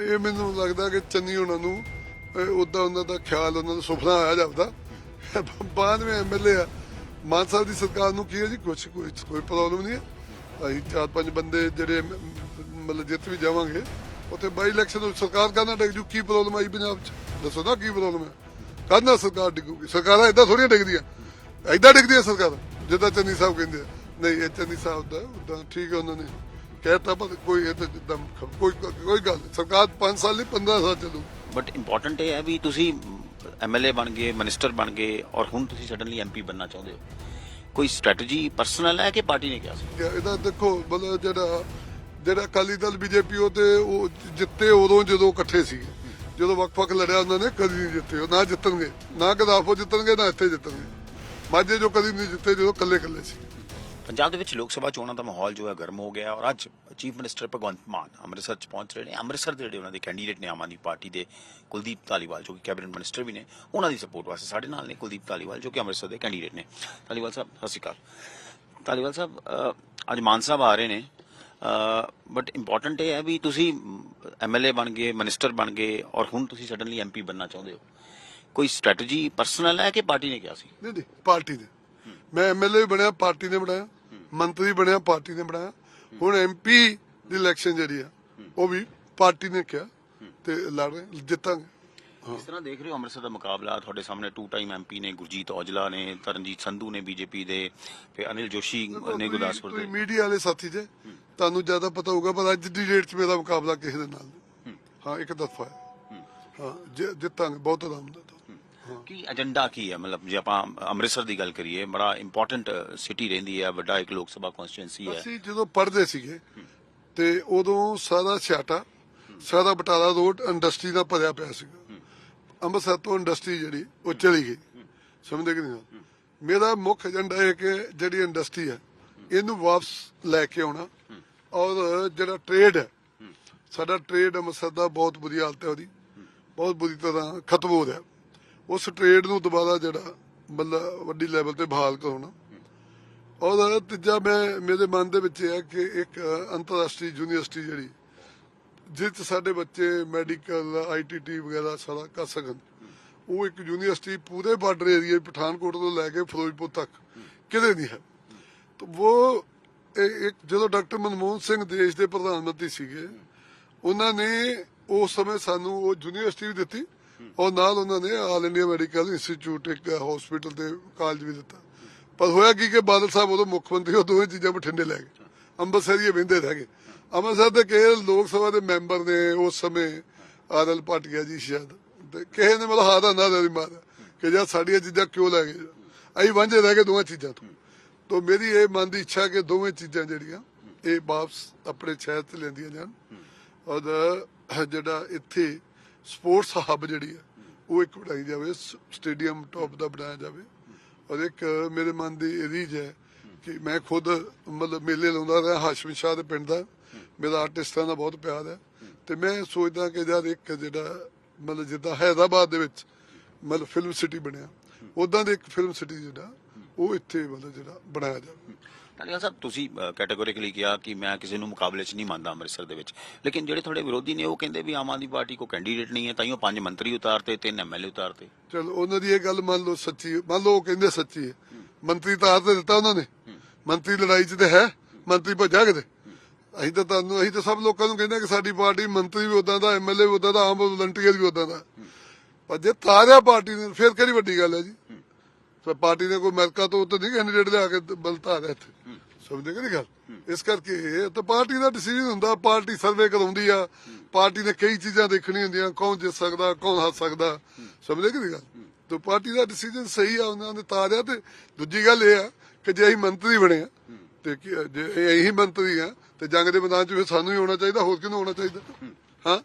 ਇਹ ਮੈਨੂੰ ਲੱਗਦਾ ਕਿ ਚੰਨੀ ਉਹਨਾਂ ਨੂੰ ਉਦਾਂ ਉਹਨਾਂ ਦਾ ਖਿਆਲ, ਉਹਨਾਂ ਦਾ ਸੁਪਨਾ ਆਇਆ ਜਾਂਦਾ। ਬਾਅਦ ਵਿੱਚ ਐਮਐਲਏ ਆ। ਮਾਨ ਸਾਹਿਬ ਦੀ ਸਰਕਾਰ ਨੂੰ ਕੀ ਹੈ ਜੀ? ਕੁਛ ਕੋਈ ਕੋਈ ਪ੍ਰੋਬਲਮ ਨਹੀਂ ਹੈ। ਅਸੀਂ ਚਾਰ ਪੰਜ ਬੰਦੇ ਜਿਹੜੇ ਮਤਲਬ ਜਿੱਤ ਵੀ ਜਾਵਾਂਗੇ, ਉੱਥੇ ਬਾਈ ਇਲੈਕਸ਼ਨ ਸਰਕਾਰ ਕਹਿੰਦਾ ਡਿੱਗ ਜੂ। ਕੀ ਪ੍ਰੋਬਲਮ ਆਈ ਪੰਜਾਬ 'ਚ? ਦੱਸੋ ਨਾ ਕੀ ਪ੍ਰੋਬਲਮ ਹੈ? ਕਹਿੰਦਾ ਸਰਕਾਰ ਡਿੱਗੂਗੀ। ਸਰਕਾਰਾਂ ਇਦਾਂ ਥੋੜੀਆਂ ਡਿੱਗਦੀਆਂ। ਇਦਾਂ ਡਿੱਗਦੀਆਂ ਸਰਕਾਰ, ਜਿੱਦਾਂ ਚੰਨੀ ਸਾਹਿਬ ਕਹਿੰਦੇ ਆ। ਨਹੀਂ, ਇਹ ਚੰਨੀ ਸਾਹਿਬ ਦਾ ਉਦਾਂ ਠੀਕ ਹੈ ਉਹਨਾਂ ਨੇ। ਕਹਿਤਾ ਪਰ ਕੋਈ ਇਹ ਤਾਂ ਜਿੱਦਾਂ ਕੋਈ ਕੋਈ ਗੱਲ ਨਹੀਂ। ਸਰਕਾਰ 5 ਸਾਲ ਨਹੀਂ 15 ਸਾਲ ਚੱਲੂ। ਬਟ ਇੰਪੋਰਟੈਂਟ ਇਹ ਹੈ ਵੀ ਤੁਸੀਂ ਐਮਐਲਏ ਬਣ ਗਏ ਮਿਨਿਸਟਰ ਬਣ ਗਏ ਔਰ ਹੁਣ ਤੁਸੀਂ ਸਡਨਲੀ ਐਮਪੀ ਬਣਨਾ ਚਾਹੁੰਦੇ ਹੋ। ਕੋਈ ਸਟ੍ਰੈਟਜੀ ਪਰਸਨਲ ਹੈ ਕਿ ਪਾਰਟੀ ਨੇ ਕਿਹਾ ਸੀ? ਇਹਦਾ ਦੇਖੋ ਮਤਲਬ ਜਿਹੜਾ ਜਿਹੜਾ ਅਕਾਲੀ ਦਲ ਬੀਜੇਪੀ ਉਹ ਤੇ ਉਹ ਜਿੱਤੇ ਉਦੋਂ ਜਦੋਂ ਇਕੱਠੇ ਸੀਗੇ ਜਦੋਂ ਵਕ-ਵਕ ਲੜਿਆ ਉਹਨਾਂ ਨੇ ਕਦੀ ਨਹੀਂ ਜਿੱਤੇ। ਉਹ ਨਾ ਜਿੱਤਣਗੇ। ਨਾ ਗਦਾਫੋ ਜਿੱਤਣਗੇ ਨਾ ਇੱਥੇ ਜਿੱਤਣਗੇ। ਮਾਝੇ ਜੋ ਕਦੀ ਨਹੀਂ ਜਿੱਤੇ ਜਦੋਂ ਇਕੱਲੇ-ਇਕੱਲੇ ਸੀ। ਪੰਜਾਬ ਦੇ ਵਿੱਚ ਲੋਕ ਸਭਾ ਚੋਣਾਂ ਦਾ ਮਾਹੌਲ ਜੋ ਹੈ ਗਰਮ ਹੋ ਗਿਆ ਔਰ ਅੱਜ ਚੀਫ ਮਿਨਿਸਟਰ ਭਗਵੰਤ ਮਾਨ ਅੰਮ੍ਰਿਤਸਰ ਚ ਪਹੁੰਚ ਰਹੇ ਨੇ। ਅੰਮ੍ਰਿਤਸਰ ਦੇ ਜਿਹੜੇ ਉਹਨਾਂ ਦੇ ਕੈਂਡੀਡੇਟ ਨੇ ਆਮ ਆਦਮੀ ਪਾਰਟੀ ਦੇ ਕੁਲਦੀਪ ਧਾਲੀਵਾਲ ਜੋ ਕਿ ਕੈਬਨਿਟ ਮਿਨਿਸਟਰ ਵੀ ਨੇ, ਉਹਨਾਂ ਦੀ ਸਪੋਰਟ ਵਾਸਤੇ ਸਾਡੇ ਨਾਲ ਨੇ ਕੁਲਦੀਪ ਧਾਲੀਵਾਲ ਜੋ ਕਿ ਅੰਮ੍ਰਿਤਸਰ ਦੇ ਕੈਂਡੀਡੇਟ ਨੇ। ਧਾਲੀਵਾਲ ਸਾਹਿਬ, ਸਤਿ ਸ਼੍ਰੀ ਅਕਾਲ। ਧਾਲੀਵਾਲ ਸਾਹਿਬ ਅੱਜ ਮਾਨ ਸਾਹਿਬ ਆ ਰਹੇ ਨੇ ਬਟ ਇੰਪੋਰਟੈਂਟ ਇਹ ਹੈ ਵੀ ਤੁਸੀਂ ਐਮਐਲਏ ਬਣ ਗਏ ਮਿਨਿਸਟਰ ਬਣ ਗਏ ਔਰ ਹੁਣ ਤੁਸੀਂ ਸਡਨਲੀ ਐਮਪੀ ਬਣਨਾ ਚਾਹੁੰਦੇ ਹੋ। ਕੋਈ ਸਟ੍ਰੈਟਜੀ ਪਰਸਨਲ ਹੈ ਕਿ ਪਾਰਟੀ ਨੇ ਕਿਹਾ ਸੀ? ਨਹੀਂ ਨਹੀਂ, ਪਾਰਟੀ ਨੇ ਮੈਂ ਐਮਐਲਏ ਬਣਿਆ, ਪਾਰਟੀ ਨੇ ਬਣਾਇਆ। ਮੰਤਰੀ ਬਣਿਆ ਪਾਰਟੀ ਨੇ ਬਣਾਇਆ। ਹੁਣ ਐਮਪੀ ਦੀ ਇਲੈਕਸ਼ਨ ਜਿਹੜੀ ਆ ਉਹ ਵੀ ਪਾਰਟੀ ਨੇ ਕਿਹਾ ਤੇ ਲੜ ਰਹੇ ਜਿੱਤਾਂਗੇ ਕਿਸ ਤਰ੍ਹਾਂ ਦੇਖ ਰਹੇ ਹੋ ਅੰਮ੍ਰਿਤਸਰ ਦਾ ਮੁਕਾਬਲਾ ਤੁਹਾਡੇ ਸਾਹਮਣੇ ਟੂ ਟਾਈਮ ਐਮਪੀ ਨੇ ਗੁਰਜੀਤ ਔਜਲਾ ਨੇ ਤਰਨਜੀਤ ਸੰਧੂ ਨੇ ਬੀਜੇਪੀ ਦੇ ਫਿਰ ਅਨਿਲ ਜੋਸ਼ੀ ਨੇ ਗੁਰਦਾਸਪੁਰ ਦੇ। ਮੀਡੀਆ ਵਾਲੇ ਸਾਥੀ ਜੇ ਤੁਹਾਨੂੰ ਜ਼ਿਆਦਾ ਪਤਾ ਹੋਊਗਾ ਪਰ ਅੱਜ ਦੀ ਡੇਟ 'ਚ ਮੇਰਾ ਮੁਕਾਬਲਾ ਕਿਸੇ ਦੇ ਨਾਲ ਹਾਂ। ਇੱਕ ਦਫਾ ਹੈ। ਜਿੱਤਾਂਗੇ ਬਹੁਤ ਆਰਾਮ ਨਾਲ ਕੀ ਏਜੰਡਾ ਕੀ ਹੈ? ਮਤਲਬ ਜੇ ਆਪਾਂ ਅੰਮ੍ਰਿਤਸਰ ਦੀ ਗੱਲ ਕਰੀਏ, ਬੜਾ ਇੰਪੋਰਟੈਂਟ ਸਿਟੀ ਰਹਿੰਦੀ ਹੈ, ਵੱਡਾ ਇੱਕ ਲੋਕ ਸਭਾ ਕਨਸਟੀਟੂਐਂਸੀ ਹੈ। ਅਸੀਂ ਜਦੋਂ ਪੜ੍ਹਦੇ ਸੀਗੇ, ਤੇ ਉਦੋਂ ਸਾਰਾ ਛਾਟਾ ਸਾਰਾ ਬਟਾਲਾ ਰੋਡ ਇੰਡਸਟਰੀ ਦਾ ਭਰਿਆ ਪਿਆ ਸੀਗਾ। ਅੰਮ੍ਰਿਤਸਰ ਤੋਂ ਇੰਡਸਟਰੀ ਜਿਹੜੀ, ਉਹ ਚਲੀ ਗਈ। ਸਮਝਦੇ ਕਿ ਨਹੀਂ? ਮੇਰਾ ਮੁੱਖ ਏਜੰਡਾ ਇਹ ਕਿ ਜਿਹੜੀ ਇੰਡਸਟਰੀ ਹੈ, ਇਹਨੂੰ ਵਾਪਸ ਲੈ ਕੇ ਆਉਣਾ। ਔਰ ਜਿਹੜਾ ਟ੍ਰੇਡ ਹੈ, ਸਾਡਾ ਟ੍ਰੇਡ ਅੰਮ੍ਰਿਤਸਰ ਦਾ ਬਹੁਤ ਬੁਰੀ ਹਾਲਤ ਹੈ ਉਹਦੀ। ਬਹੁਤ ਬੁਰੀ ਤਰ੍ਹਾਂ ਖਤਮ ਹੋ ਰਿਹਾ। ਉਸ ਟ੍ਰੇਡ ਨੂੰ ਦੁਬਾਰਾ ਜਿਹੜਾ ਮਤਲਬ ਵੱਡੀ ਲੈਵਲ ਤੇ ਬਹਾਲ ਕਰਾਉਣਾ। ਔਰ ਤੀਜਾ ਮੈਂ, ਮੇਰੇ ਮਨ ਦੇ ਵਿੱਚ ਇਹ ਹੈ ਕਿ ਇੱਕ ਅੰਤਰਰਾਸ਼ਟਰੀ ਯੂਨੀਵਰਸਿਟੀ ਜਿਹੜੀ, ਜਿਸ 'ਚ ਸਾਡੇ ਬੱਚੇ ਮੈਡੀਕਲ ਆਈਟੀਟੀ ਵਗੈਰਾ ਸਾਰਾ ਕਰ ਸਕਣ। ਉਹ ਇੱਕ ਯੂਨੀਵਰਸਿਟੀ ਪੂਰੇ ਬਾਰਡਰ ਏਰੀਆ ਪਠਾਨਕੋਟ ਤੋਂ ਲੈ ਕੇ ਫਿਰੋਜ਼ਪੁਰ ਤੱਕ ਕਿਤੇ ਨਹੀਂ ਹੈ। ਤਾਂ ਉਹ ਇੱਕ, ਜਦੋਂ ਡਾਕਟਰ ਮਨਮੋਹਨ ਸਿੰਘ ਦੇਸ਼ ਦੇ ਪ੍ਰਧਾਨ ਮੰਤਰੀ ਸੀਗੇ, ਉਹਨਾਂ ਨੇ ਉਸ ਸਮੇਂ ਸਾਨੂੰ ਉਹ ਯੂਨੀਵਰਸਿਟੀ ਵੀ ਦਿੱਤੀ। ਔਰ ਨਾਲ ਉਹਨਾਂ ਨੇ ਆਲ ਇੰਡੀਆ ਮੈਡੀਕਲ ਇੰਸਟੀਚਿਊਟ ਇੱਕ ਹਸਪੀਟਲ ਤੇ ਕਾਲਜ ਵੀ ਦਿੱਤਾ। ਪਰ ਹੋਇਆ ਕੀ ਕਿ ਬਾਦਲ ਸਾਹਿਬ ਉਦੋਂ ਮੁੱਖ ਮੰਤਰੀ, ਉਹ ਦੋਵੇਂ ਚੀਜ਼ਾਂ ਬਠਿੰਡੇ ਲੈ ਗਏ। ਅੰਮ੍ਰਿਤਸਰ ਹੀ ਰਹਿ ਗਏ। ਅੰਮ੍ਰਿਤਸਰ ਦੇ ਕਈ ਲੋਕ ਸਭਾ ਦੇ ਮੈਂਬਰ ਨੇ ਉਸ ਸਮੇਂ ਆਦਲ ਪਾਟਿਆ ਜੀ ਸ਼ਾਇਦ। ਤੇ ਕਿਸੇ ਨੇ ਮਤਲਬ ਹਾਦਾ ਨਾ ਦੇ ਮਾਰਿਆ ਕਿ ਯਾਰ ਸਾਡੀਆਂ ਚੀਜ਼ਾਂ ਕਿਉਂ ਲੈ ਗਏ। ਅਸੀਂ ਵਾਂਝੇ ਰਹਿ ਗਏ ਦੋਵਾਂ ਚੀਜ਼ਾਂ ਤੋਂ। ਤੋਂ ਮੇਰੀ ਇਹ ਮਨ ਦੀ ਇੱਛਾ ਕਿ ਦੋਵੇਂ ਚੀਜ਼ਾਂ ਜਿਹੜੀਆਂ, ਇਹ ਵਾਪਸ ਆਪਣੇ ਸ਼ਹਿਰ ਤੇ ਲੈਂਦੀਆਂ ਜਾਣ। ਔਰ ਜਿਹੜਾ ਇੱਥੇ ਸਪੋਰਟਸ ਹੱਬ ਜਿਹੜੀ ਹੈ ਉਹ ਇੱਕ ਬਣਾਈ ਜਾਵੇ ਸਟੇਡੀਅਮ ਟੌਪ ਦਾ ਬਣਾਇਆ ਜਾਵੇ। ਔਰ ਇੱਕ ਮੇਰੇ ਮਨ ਦੀ ਇਹ ਰੀਝ ਹੈ ਕਿ ਮੈਂ ਖੁਦ ਮਤਲਬ ਮੇਲੇ ਲਾਉਂਦਾ ਰਿਹਾ, ਹਾਸ਼ਮ ਸ਼ਾਹ ਦੇ ਪਿੰਡ ਦਾ। ਮੇਰਾ ਆਰਟਿਸਟਾਂ ਦਾ ਬਹੁਤ ਪਿਆਰ ਹੈ। ਤੇ ਮੈਂ ਸੋਚਦਾ ਕਿ ਯਾਰ ਇੱਕ ਜਿਹੜਾ ਮਤਲਬ ਜਿੱਦਾਂ ਹੈਦਰਾਬਾਦ ਦੇ ਵਿੱਚ ਮਤਲਬ ਫਿਲਮ ਸਿਟੀ ਬਣਿਆ ਉਦਾਂ ਦੇ ਇੱਕ ਫਿਲਮ ਸਿਟੀ ਜਿਹੜਾ, ਉਹ ਇੱਥੇ ਮਤਲਬ ਜਿਹੜਾ ਬਣਾਇਆ ਜਾਵੇ। ਧਾਲੀਵਾਲ ਸਾਹਿਬ ਤੁਸੀਂ ਕੈਟਾਗੋਰੀਕਲੀ ਕਿਹਾ ਕਿ ਮੈਂ ਕਿਸੇ ਨੂੰ ਮੁਕਾਬਲੇ 'ਚ ਨਹੀਂ ਮੰਨਦਾ ਅੰਮ੍ਰਿਤਸਰ ਦੇ ਵਿੱਚ। ਲੇਕਿਨ ਜਿਹੜੇ ਤੁਹਾਡੇ ਵਿਰੋਧੀ ਨੇ ਉਹ ਕਹਿੰਦੇ ਵੀ ਆਮ ਆਦਮੀ ਪਾਰਟੀ ਕੋ ਕੈਂਡੀਡੇਟ ਨਹੀਂ ਹੈ ਤਾਈਓ ਪੰਜ ਮੰਤਰੀ ਉਤਾਰਤੇ ਤਿੰਨ ਐਮਐਲਏ ਉਤਾਰਤੇ। ਚਲੋ ਉਹਨਾਂ ਦੀ ਇਹ ਗੱਲ ਮੰਨ ਲਓ ਸੱਚੀ। ਮੰਨ ਲਓ ਉਹ ਕਹਿੰਦੇ ਸੱਚੀ ਹੈ। ਮੰਤਰੀ ਤਾਂ ਤੇ ਦਿੱਤਾ ਉਹਨਾਂ ਨੇ। ਮੰਤਰੀ ਲੜਾਈ 'ਚ ਤੇ ਹੈ ਮੰਤਰੀ ਭੱਜਾ ਕਿਤੇ। ਅਸੀਂ ਤਾਂ ਤੁਹਾਨੂੰ ਅਸੀਂ ਤਾਂ ਸਭ ਲੋਕਾਂ ਨੂੰ ਕਹਿੰਦੇ ਕਿ ਸਾਡੀ ਪਾਰਟੀ ਮੰਤਰੀ ਵੀ ਉਦਾਂ ਦਾ ਐਮਐਲਏ ਵੀ ਉਦਾਂ ਦਾ ਆਮ ਵਲੰਟੀਅਰ ਵੀ ਉਦਾਂ ਦਾ। ਪਰ ਜੇ ਤਾਰਿਆ ਪਾਰਟੀ ਨੇ ਫਿਰ ਕਿਹੜੀ ਵੱਡੀ ਗੱਲ ਹੈ ਜੀ? ਪਾਰਟੀ ਨੇ ਕੋਈ ਅਮਰੀਕਾ ਤੋਂ ਤਾਂ ਨਹੀਂ ਕੈਂਡੀਡੇਟ ਲਿਆ ਕੇ ਬਲਤਾ ਰਿਹਾ ਇੱਥੇ। ਸਮਝਦੇ ਕਿ ਨਹੀਂ ਗੱਲ? ਇਸ ਕਰਕੇ ਇਹ ਤਾਂ ਪਾਰਟੀ ਦਾ ਡਿਸੀਜਨ ਹੁੰਦਾ, ਪਾਰਟੀ ਸਰਵੇ ਕਰਾਉਂਦੀ ਆ। ਪਾਰਟੀ ਨੇ ਕਈ ਚੀਜ਼ਾਂ ਦੇਖਣੀਆਂ ਹੁੰਦੀਆਂ, ਕੌਣ ਜਿੱਤ ਸਕਦਾ, ਕੌਣ ਹਾਰ ਸਕਦਾ। ਸਮਝਦੇ ਕਿ ਨਹੀਂ ਗੱਲ? ਤਾਂ ਪਾਰਟੀ ਦਾ ਡਿਸੀਜਨ ਸਹੀ ਆ, ਉਹਨਾਂ ਨੇ ਤਾਰਿਆ ਤੇ ਦੂਜੀ ਗੱਲ ਇਹ ਆ ਕਿ ਜੇ ਅਸੀਂ ਮੰਤਰੀ ਬਣੇ ਆ, ਤੇ ਕੀ- ਜੇ ਇਹੀ ਮੰਤਰੀ ਆ, ਤੇ ਜੰਗ ਦੇ ਮੈਦਾਨ 'ਚ ਫਿਰ ਸਾਨੂੰ ਹੀ ਹੋਣਾ ਚਾਹੀਦਾ, ਹੋਰ ਕਿਹਨੂੰ ਹੋਣਾ ਚਾਹੀਦਾ? ਹਾਂ?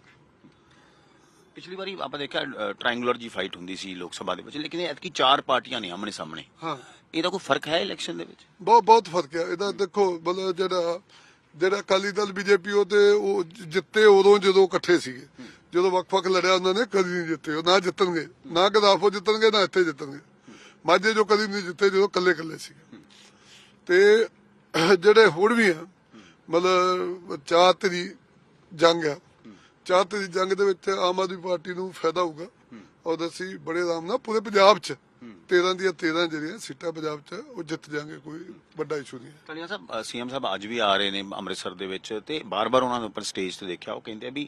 ਪਿਛਲੀ ਵਾਰੀ ਆਪਾਂ ਦੇਖਿਆ ਟ੍ਰਾਇੰਗੂਲਰ ਜੀ ਫਾਈਟ ਹੁੰਦੀ ਸੀ ਲੋਕ ਸਭਾ ਦੇ ਵਿੱਚ ਲੇਕਿਨ ਐਤਕੀ ਚਾਰ ਪਾਰਟੀਆਂ ਨੇ ਆਮਣੇ ਸਾਹਮਣੇ। ਹਾਂ। ਇਹਦਾ ਕੋਈ ਫ਼ਰਕ ਹੈ ਇਲੈਕਸ਼ਨ ਦੇ ਵਿੱਚ? ਬਹੁਤ ਬਹੁਤ ਫ਼ਰਕ ਹੈ। ਇਹਦਾ ਦੇਖੋ ਮਤਲਬ ਜਿਹੜਾ ਜਿਹੜਾ ਅਕਾਲੀ ਦਲ ਬੀਜੇਪੀ ਉਹ ਤੇ ਉਹ ਜਿੱਤੇ ਉਦੋਂ ਜਦੋਂ ਇਕੱਠੇ ਸੀਗੇ। ਜਦੋਂ ਵਕ-ਵਕ ਲੜਿਆ ਉਹਨਾਂ ਨੇ ਕਦੀ ਨਹੀਂ ਜਿੱਤੇ। ਉਹ ਨਾ ਜਿੱਤਣਗੇ ਨਾ ਗਦਾਫੋ ਜਿੱਤਣਗੇ ਨਾ ਇੱਥੇ ਜਿੱਤਣਗੇ। ਮਾਝੇ ਜੋ ਕਦੀ ਨਹੀਂ ਜਿੱਤੇ ਜਦੋਂ ਕੱਲੇ-ਕੱਲੇ ਸੀਗੇ। ਤੇ ਜਿਹੜੇ ਹੁਣ ਵੀ ਆ ਮਤਲਬ ਚਾਰ ਤੇਰੀ ਜੰਗ ਆ ਚਾਰ ਤੇ ਦੀ ਜੰਗ ਦੇ ਵਿੱਚ ਆਮ ਆਦਮੀ ਪਾਰਟੀ ਨੂੰ ਫਾਇਦਾ ਹੋਊਗਾ ਔਰ ਅਸੀਂ ਬੜੇ ਆਰਾਮ ਨਾਲ ਪੂਰੇ ਪੰਜਾਬ 'ਚ 13 ਦੀਆਂ 13 ਜਿਹੜੀਆਂ ਸੀਟਾਂ ਪੰਜਾਬ 'ਚ ਉਹ ਜਿੱਤ ਜਾਾਂਗੇ ਕੋਈ ਵੱਡਾ ਇਸ਼ੂ ਨਹੀਂ ਕਲਿਆ ਸਾਹਿਬ ਸੀਐਮ ਸਾਹਿਬ ਅੱਜ ਵੀ ਆ ਰਹੇ ਨੇ ਅੰਮ੍ਰਿਤਸਰ ਦੇ ਵਿੱਚ ਤੇ ਬਾਰ-ਬਾਰ ਉਹਨਾਂ ਨੂੰ ਉੱਪਰ ਸਟੇਜ ਤੇ ਦੇਖਿਆ ਉਹ ਕਹਿੰਦੇ ਆ ਵੀ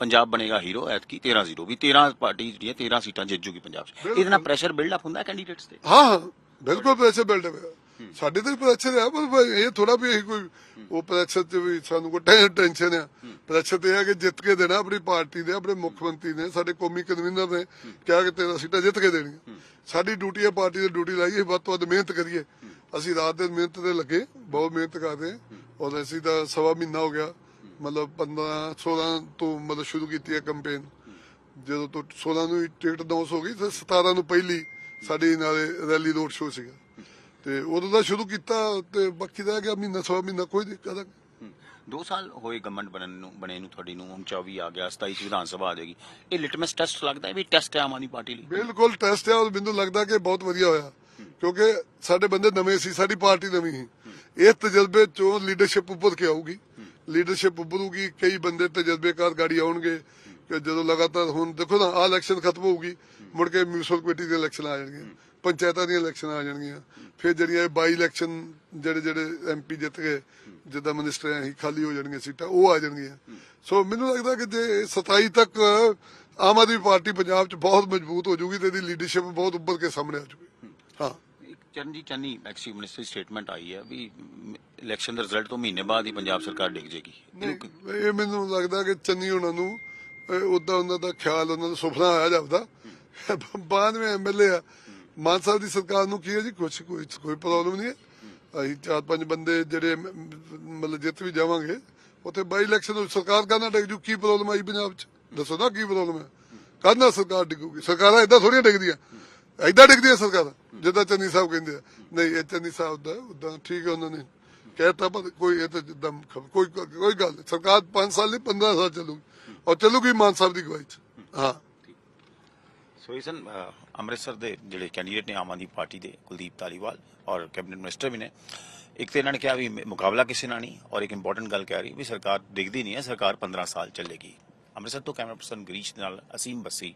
ਪੰਜਾਬ ਬਣੇਗਾ ਹੀਰੋ ਐਤਕੀ 13-0 ਵੀ 13 ਪਾਰਟੀ ਜਿਹੜੀਆਂ 13 ਸੀਟਾਂ ਜਿੱਤ ਜੂਗੀ ਪੰਜਾਬ 'ਚ। ਇਹਦੇ ਨਾਲ ਪ੍ਰੈਸ਼ਰ ਬਿਲਡ ਅਪ ਹੁੰਦਾ ਕੈਂਡੀਡੇਟਸ ਤੇ? ਹਾਂ ਬਿਲਕੁਲ ਪ੍ਰੈਸ਼ਰ ਬਿਲਡ ਹੋਇਆ ਸਾਡੇ ਤੇ ਪ੍ਰੈਸ਼ਰ ਹੈ ਪਰ ਇਹ ਥੋੜਾ ਵੀ ਇਹ ਕੋਈ ਉਹ ਪ੍ਰੈਸ਼ਰ ਤੇ ਵੀ ਸਾਨੂੰ ਕੋਈ ਟੈਨਸ਼ਨ ਆ। ਪ੍ਰੈਸ਼ਰ ਤੇ ਇਹ ਕਿ ਜਿੱਤ ਕੇ ਦੇਣਾ ਆਪਣੀ ਪਾਰਟੀ ਦੇ ਆਪਣੇ ਮੁੱਖ ਮੰਤਰੀ ਨੇ, ਸਾਡੇ ਕੌਮੀ ਕਨਵੀਨਰ ਨੇ, ਕਿਹਾ ਕਿ ਤੇਰਾ ਸੀਟਾਂ ਜਿੱਤ ਕੇ ਦੇਣੀਆਂ। ਸਾਡੀ ਡਿਊਟੀ ਹੈ ਪਾਰਟੀ ਦੀ ਡਿਊਟੀ ਲਾਈਏ, ਵੱਧ ਤੋਂ ਵੱਧ ਮਿਹਨਤ ਕਰੀਏ। ਅਸੀਂ ਰਾਤ ਦਿਨ ਮਿਹਨਤ ਤੇ ਲੱਗੇ, ਬਹੁਤ ਮਿਹਨਤ ਕਰਦੇ ਔਰ ਅਸੀਂ ਤਾਂ ਸਵਾ ਮਹੀਨਾ ਹੋ ਗਿਆ, ਮਤਲਬ 15 16 ਤੋਂ ਮਤਲਬ ਸ਼ੁਰੂ ਕੀਤੀ ਹੈ ਕੰਪੇਨ ਜਦੋਂ ਤੋਂ 16 ਨੂੰ ਟਿਕਟ ਅਨਾਉਂਸ ਹੋ ਗਈ, ਤੇ 17 ਨੂੰ ਪਹਿਲੀ ਸਾਡੀ ਨਾਲੇ ਰੈਲੀ ਰੋਡ ਸ਼ੋਅ ਸੀਗਾ। ਤੇ ਉਦੋਂ ਦਾ ਸ਼ੁਰੂ ਕੀਤਾ ਤੇ ਬਾਕੀ ਰਹਿ ਗਿਆ ਮਹੀਨਾ ਸਵਾ ਮਹੀਨਾ ਕੋਈ ਦਿੱਕਤ ਨਹੀਂ। ਦੋ ਸਾਲ ਹੋਏ ਗਵਰਨਮੈਂਟ ਬਣਨ ਨੂੰ ਬਣੇ ਨੂੰ ਤੁਹਾਡੀ ਨੂੰ ਹੁਣ 24 ਆ ਗਿਆ 27 ਚ ਵਿਧਾਨ ਸਭਾ ਆ ਜਾਏਗੀ। ਇਹ ਲਿਟਮਸ ਟੈਸਟ ਲੱਗਦਾ ਹੈ ਵੀ ਟੈਸਟ ਹੈ ਆਮ ਆਦਮੀ ਪਾਰਟੀ ਲਈ? ਬਿਲਕੁਲ ਟੈਸਟ ਹੈ ਔਰ ਮੈਨੂੰ ਲੱਗਦਾ ਕਿ ਬਹੁਤ ਵਧੀਆ ਹੋਇਆ। ਕਿਉਂਕਿ ਸਾਡੇ ਬੰਦੇ ਨਵੇਂ ਸੀ ਸਾਡੀ ਪਾਰਟੀ ਨਵੀਂ ਸੀ। ਇਸ ਤਜਰਬੇ ਚੋਂ ਲੀਡਰਸ਼ਿਪ ਉੱਪਰ ਕੇ ਆਊਗੀ। ਲੀਡਰਸ਼ਿਪ ਉੱਭਰੂਗੀ ਕਈ ਬੰਦੇ ਤਜਰਬੇਕਾਰ ਗਾੜੀ ਆਉਣਗੇ ਕਿ ਜਦੋਂ ਲਗਾਤਾਰ ਹੁਣ ਦੇਖੋ ਨਾ ਆ ਇਲੈਕਸ਼ਨ ਖਤਮ ਹੋਊਗੀ ਮੁੜ ਕੇ ਮਿਊਨਿਸਪਲ ਕਮੇਟੀ ਦੀਆਂ ਇਲੈਕਸ਼ਨ ਆ ਜਾਣਗੀਆਂ। ਪੰਚਾਇਤਾਂ ਦੀਆਂ ਇਲੈਕਸ਼ਨ ਆ ਜਾਣਗੀਆਂ। ਫਿਰ ਜਿਹੜੀਆਂ ਬਾਈ ਇਲੈਕਸ਼ਨ ਜਿਹੜੇ ਜਿਹੜੇ ਐਮਪੀ ਜਿੱਤ ਗਏ ਜਿੱਦਾਂ ਮਿਨਿਸਟਰ ਹੀ ਖਾਲੀ ਹੋ ਜਾਣਗੀਆਂ ਸੀਟਾਂ ਉਹ ਆ ਜਾਣਗੀਆਂ। ਸੋ ਮੈਨੂੰ ਲੱਗਦਾ ਕਿ ਜੇ 27 ਤੱਕ ਆਮ ਆਦਮੀ ਪਾਰਟੀ ਪੰਜਾਬ 'ਚ ਬਹੁਤ ਮਜ਼ਬੂਤ ਹੋ ਜਾਊਗੀ ਤੇ ਇਹਦੀ ਲੀਡਰਸ਼ਿਪ ਬਹੁਤ ਉੱਭਰ ਕੇ ਸਾਹਮਣੇ ਆ ਜਾਊਗੀ ਹਾਂ। ਚਰਨਜੀਤ ਚੰਨੀ ਐਕਸ ਮਿਨਿਸਟਰ ਦੀ ਸਟੇਟਮੈਂਟ ਆਈ ਹੈ ਵੀ ਇਲੈਕਸ਼ਨ ਦੇ ਰਿਜ਼ਲਟ ਤੋਂ ਮਹੀਨੇ ਬਾਅਦ ਹੀ ਪੰਜਾਬ ਸਰਕਾਰ ਡਿੱਗ ਜੇਗੀ। ਇਹ ਮੈਨੂੰ ਲੱਗਦਾ ਕਿ ਚੰਨੀ ਉਹਨਾਂ ਨੂੰ ਉਦਾਂ ਉਹਨਾਂ ਦਾ ਖਿਆਲ ਉਹਨਾਂ ਦਾ ਸੁਪਨਾ ਆਇਆ ਬਾਅਦ ਵਿੱਚ ਐਮਐਲਏ ਆ ਮਾਨ ਸਾਹਿਬ ਦੀ ਸਰਕਾਰ ਨੂੰ ਕੀ ਹੈ ਜੀ? ਕੁਛ ਕੋਈ ਕੋਈ ਪ੍ਰੋਬਲਮ ਨਹੀਂ ਹੈ। ਅਸੀਂ ਚਾਰ ਪੰਜ ਬੰਦੇ ਜਿਹੜੇ ਮਤਲਬ ਜਿੱਤ ਵੀ ਜਾਵਾਂਗੇ, ਉੱਥੇ ਬਾਈ ਇਲੈਕਸ਼ਨ ਸਰਕਾਰ ਕਹਿੰਦਾ ਡਿੱਗ ਜੂ। ਕੀ ਪ੍ਰੋਬਲਮ ਆਈ ਪੰਜਾਬ 'ਚ? ਦੱਸੋ ਨਾ ਕੀ ਪ੍ਰੋਬਲਮ ਹੈ। ਕਹਿੰਦਾ ਸਰਕਾਰ ਡਿੱਗੂਗੀ। ਸਰਕਾਰਾਂ ਇਦਾਂ ਥੋੜੀਆਂ ਡਿੱਗਦੀਆਂ। ਇਦਾਂ ਡਿੱਗਦੀਆਂ ਸਰਕਾਰਾਂ, ਜਿੱਦਾਂ ਚੰਨੀ ਸਾਹਿਬ ਕਹਿੰਦੇ ਆ। ਨਹੀਂ, ਇਹ ਚੰਨੀ ਸਾਹਿਬ ਦਾ ਉਦਾਂ ਠੀਕ ਹੈ ਉਹਨਾਂ ਨੇ। ਕਹਿਤਾ ਪਰ ਕੋਈ ਇਹ ਤਾਂ ਜਿੱਦਾਂ ਖ- ਕੋਈ ਕੋਈ ਗੱਲ ਨਹੀਂ। ਸਰਕਾਰ 5 ਸਾਲ ਨਹੀਂ 15 ਸਾਲ ਚੱਲੂਗੀ। ਔਰ ਚੱਲੂਗੀ ਮਾਨ ਸਾਹਿਬ ਦੀ ਅਗਵਾਈ 'ਚ। ਹਾਂ। ਸੋ ਇਸਨ ਅੰਮ੍ਰਿਤਸਰ ਦੇ ਜਿਹੜੇ ਕੈਂਡੀਡੇਟ ਨੇ ਆਮ ਆਦਮੀ ਪਾਰਟੀ ਦੇ ਕੁਲਦੀਪ ਧਾਲੀਵਾਲ ਔਰ ਕੈਬਨਿਟ ਮਿਨਿਸਟਰ ਵੀ ਨੇ। ਇੱਕ ਤੇ ਇਹਨਾਂ ਨੇ ਕਿਹਾ ਵੀ ਮੁਕਾਬਲਾ ਕਿਸੇ ਨਾਲ ਨਹੀਂ ਔਰ ਇੱਕ ਇੰਪੋਰਟੈਂਟ ਗੱਲ ਕਹਿ ਰਹੀ ਵੀ ਸਰਕਾਰ ਡਿੱਗਦੀ ਨਹੀਂ ਹੈ, ਸਰਕਾਰ 15 ਸਾਲ ਚੱਲੇਗੀ। ਅੰਮ੍ਰਿਤਸਰ ਤੋਂ ਕੈਮਰਾ ਪਰਸਨ ਗਰੀਸ਼ ਦੇ ਨਾਲ ਅਸੀਮ ਬੱਸੀ।